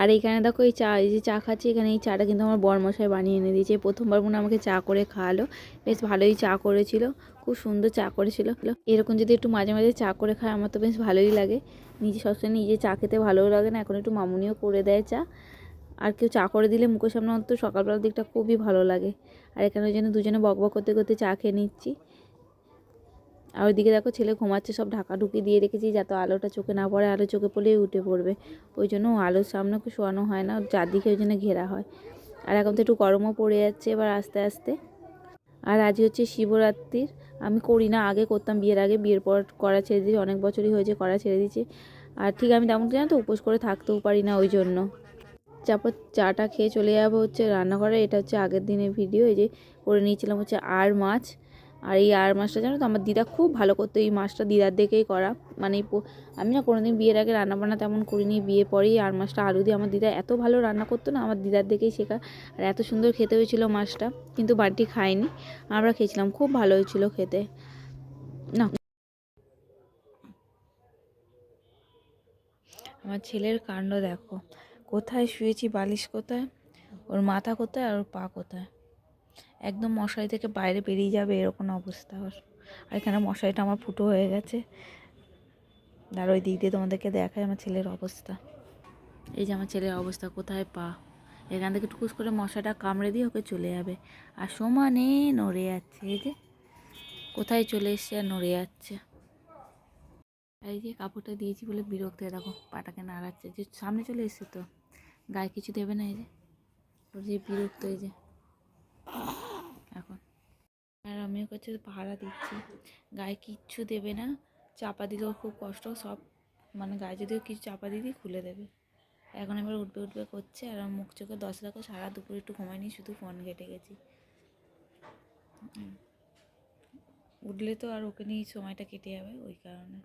আর এখানে দেখো এই চা, এই যে চা খাচ্ছি, এখানে এই চাটা কিন্তু আমার বরমশাই বানিয়ে এনে দিয়েছে। প্রথমবার মনে আমাকে চা করে খাওয়ালো। বেশ ভালোই চা করেছিল, খুব সুন্দর চা করেছিল। এরকম যদি একটু মাঝে মাঝে চা করে খায় আমার তো বেশ ভালোই লাগে। নিজে সবসময় নিজে চা খেতে ভালোও লাগে না, এখন একটু মামুনিও করে দেয় চা। আর কেউ চা করে দিলে মুখের সামনে অন্তত সকালবেলার দিকটা খুবই ভালো লাগে। আর এখানে ওই জন্য দুজনে বক বক করতে করতে চা খেয়ে নিচ্ছি। আর ওইদিকে দেখো ছেলে ঘুমাচ্ছে, সব ঢাকা ঢুকি দিয়ে রেখেছি যাতে আলোটা চোখে না পড়ে, আলো চোখে পড়লেই উঠে পড়বে। ওই জন্য আলোর সামনে খুব শোয়ানো হয় না, চারদিকে ওই জন্য ঘেরা হয়। আর এখন তো একটু গরমও পড়ে যাচ্ছে এবার আস্তে আস্তে। আর আজ হচ্ছে শিবরাত্রির, আমি করি না, আগে করতাম বিয়ের আগে, বিয়ের পর করা ছেড়ে দিয়েছি, অনেক বছরই হয়েছে করা ছেড়ে দিয়েছি। আর ঠিক আমি তেমন জানো তো উপোস করে থাকতেও পারি না ওই জন্য। তারপর চাটা খেয়ে চলে যাব হচ্ছে রান্নাঘরে, এটা হচ্ছে আগের দিনের ভিডিও, এই যে করে নিয়েছিলাম হচ্ছে আর মাছ। আর এই আর মাছটা জানো তো? আমার দিদা খুব ভালো করতো এই মাছটা দিদার দেখেই করা। মানে আমি না কোনোদিন বিয়ের আগে রান্না বান্না তেমন করিনি। বিয়ে পরেই আর মাছটা, আলু দিয়ে আমার দিদা এত ভালো রান্না করতো না, আমার দিদার দেখেই শেখা। আর এত সুন্দর খেতে হয়েছিল মাছটা, কিন্তু বাড়িটি খাইনি আমরা খেয়েছিলাম, খুব ভালো হয়েছিল খেতে। না। আমার ছেলের কাণ্ড দেখো। কোথায় শুয়েছি? বালিশ কোথায়? ওর মাথা কোথায়? আর ওর পা কোথায়? একদম মশারি থেকে বাইরে বেরিয়ে যাবে, এরকম অবস্থা আর এখানে মশারিটা আমার ফুটো হয়ে গেছে। আর ওই দিক দিয়ে তোমাদেরকে দেখায় আমার ছেলের অবস্থা। এই যে আমার ছেলের অবস্থা, কোথায় পা? এখান থেকে টুকুস করে মশাটা কামড়ে দিয়ে ওকে চলে যাবে। আর সমানে নড়ে যাচ্ছে, এই যে। কোথায় চলে এসছে আর নড়ে যাচ্ছে। এই যে কাপড়টা দিয়েছি বলে বিরক্ত হয়ে দেখো, পাটাকে নাড়াচ্ছে। যে সামনে চলে এসছে তো, গায়ে কিছু দেবে না এই যে। ওর যে বিরক্ত এই যে। এখন। আর আমিও কাছে পাহারা দিচ্ছি। গায়ে কিচ্ছু দেবে না। চাপা দিলেও খুব কষ্ট। সব মানে গায়ে যদিও কিছু চাপা দিয়ে খুলে দেবে। এখন এবার উঠবে উঠবে করছে। আর আমার মুখ চোখে দশ দেখো, সারা দুপুর একটু ঘুমাইনি শুধু ফোন ঘেটে গেছি। উঠলে তো আর ওকে নিয়েই সময়টা কেটে যাবে, ওই কারণে।